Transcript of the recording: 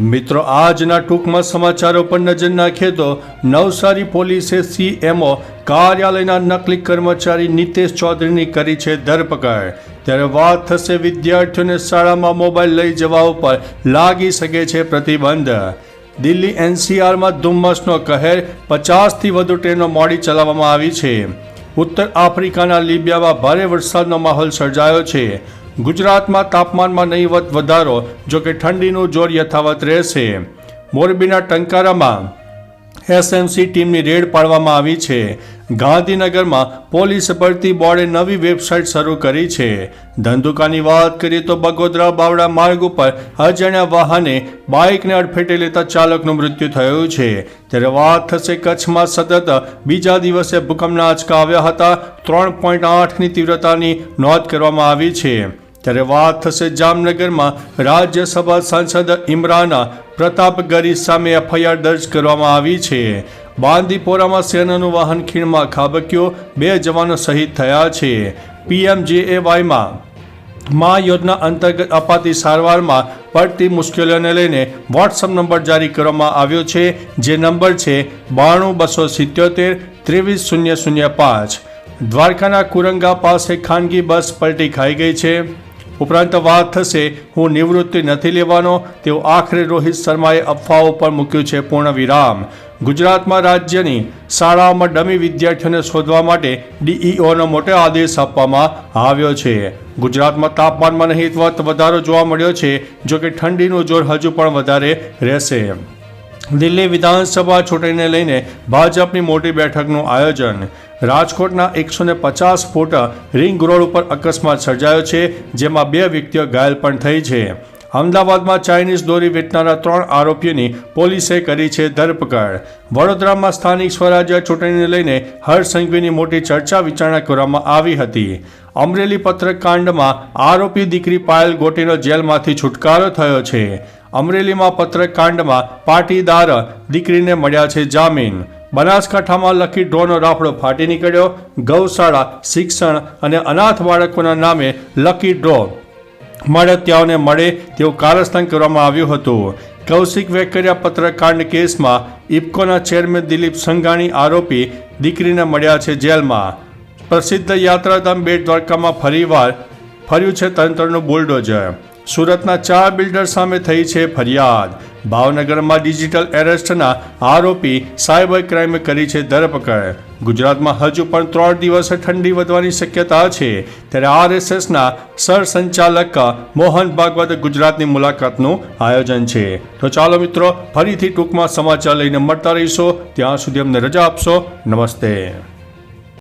મિત્રો, આજના ટૂંકમાં સમાચારો પર નજર નાખીએ તો નવસારી પોલીસે સીએમઓ કાર્યાલયના નકલી કર્મચારી નિતેશ ચૌધરીની કરી છે ધરપકડ. ત્યારે વાત થશે વિદ્યાર્થીઓને શાળામાં મોબાઈલ લઈ જવા ઉપર લાગી શકે છે પ્રતિબંધ. દિલ્હી એનસીઆરમાં ધુમ્મસનો કહેર, પચાસથી વધુ ટ્રેનો મોડી ચલાવવામાં આવી છે. ઉત્તર આફ્રિકાના લિબિયામાં ભારે વરસાદનો માહોલ સર્જાયો છે. ગુજરાતમાં તાપમાનમાં નહીવત વધારો જો કે ઠંડીનું જોર યથાવત રહેશે. મોરબીના ટંકારામાં એસએમસી ટીમની રેડ પાડવામાં આવી છે. ગાંધીનગરમાં પોલીસ ભરતી બોર્ડે નવી વેબસાઇટ શરૂ કરી છે. ધંધુકાની વાત કરીએ તો બગોદરા બાવડા માર્ગ ઉપર અજાણ્યા વાહને બાઇકને અડફેટે લેતા ચાલકનું મૃત્યુ થયું છે. ત્યારે વાત થશે કચ્છમાં સતત બીજા દિવસે ભૂકંપના આંચકા આવ્યા હતા. ત્રણ પોઈન્ટ આઠની તીવ્રતાની નોંધ કરવામાં આવી છે. ત્યારે વાત થશે જામનગરમાં રાજ્યસભા સાંસદ ઇમરાના પ્રતાપગરી સામે એફઆઈઆર દર્જ કરવામાં આવી છે. બાંદીપોરામાં સેનાનું વાહન ખીણમાં ખાબક્યું. બે જવાનો શહીદ થયા છે. પીએમજેએવાયમાં મા યોજના અંતર્ગત અપાતી સારવારમાં પડતી મુશ્કેલીઓને લઈને વોટ્સઅપ નંબર જારી કરવામાં આવ્યો છે. જે નંબર છે બાણું બસો સિત્યોતેર ત્રેવીસ શૂન્ય શૂન્ય પાંચ. દ્વારકાના કુરંગા પાસે ખાનગી બસ પલટી ખાઈ ગઈ છે. ઉપરાંત વાત થશે, હું નિવૃત્તિ નથી લેવાનો. તેવો આખરે રોહિત શર્માએ અફવાઓ પર મૂક્યું છે પૂર્ણ વિરામ. ગુજરાતમાં રાજ્યની શાળાઓમાં ડમી વિદ્યાર્થીઓને શોધવા માટે ડીઈઓનો મોટો આદેશ આપવામાં આવ્યો છે. ગુજરાતમાં તાપમાનમાં નહિવત વધારો જોવા મળ્યો છે જો કે ઠંડીનું જોર હજુ પણ વધારે રહેશે. દિલ્હી વિધાનસભા ચૂંટણીને લઈને ભાજપની મોટી બેઠકનું આયોજન. રાજકોટના એકસો ને પચાસ ફૂટ રિંગ રોડ ઉપર અકસ્માત સર્જાયો છે, જેમાં બે વ્યક્તિઓ ઘાયલ પણ થઈ છે. અમદાવાદમાં ચાઇનીઝ દોરી વેચનારા ત્રણ આરોપીઓની પોલીસે કરી છે ધરપકડ. વડોદરામાં સ્થાનિક સ્વરાજ્ય ચૂંટણીને લઈને હર્ષ સંઘવીની મોટી ચર્ચા વિચારણા કરવામાં આવી હતી. અમરેલી પત્રકાંડમાં આરોપી દીકરી પાયલ ગોટીનો જેલમાંથી છુટકારો થયો છે. અમરેલીમાં પત્રકાંડમાં પાટીદાર દીકરીને મળ્યા છે જામીન. બનાસકાંઠામાં લકી ડ્રોનો રાફડો ફાટી નીકળ્યો. ગૌશાળા, શિક્ષણ અને અનાથ બાળકોના નામે લકી ડ્રો મળતિયાઓને મળે તેવું કારસ્થાન કરવામાં આવ્યું હતું. કૌશિક વેકરિયા પત્રકાંડ કેસમાં ઇફકોના ચેરમેન દિલીપ સંઘાણી આરોપી દીકરીને મળ્યા છે જેલમાં. પ્રસિદ્ધ યાત્રાધામ બેટ દ્વારકામાં ફરીવાર ફર્યું છે તંત્રનું બુલડોઝર. સુરતના ચાર બિલ્ડર સામે થઈ છે ફરિયાદ. ભાવનગરમાં ડિજિટલ એરેસ્ટના આરોપી સાયબર ક્રાઇમે કરી છે ધરપકડ. ગુજરાતમાં હજુ પણ ત્રણ દિવસે ઠંડી વધવાની શક્યતા છે. ત્યારે આરએસએસના સરસંચાલક મોહન ભાગવત ગુજરાતની મુલાકાતનું આયોજન છે. તો ચાલો મિત્રો, ફરીથી ટૂંકમાં સમાચાર લઈને મળતા રહીશો. ત્યાં સુધી અમને રજા આપશો. નમસ્તે.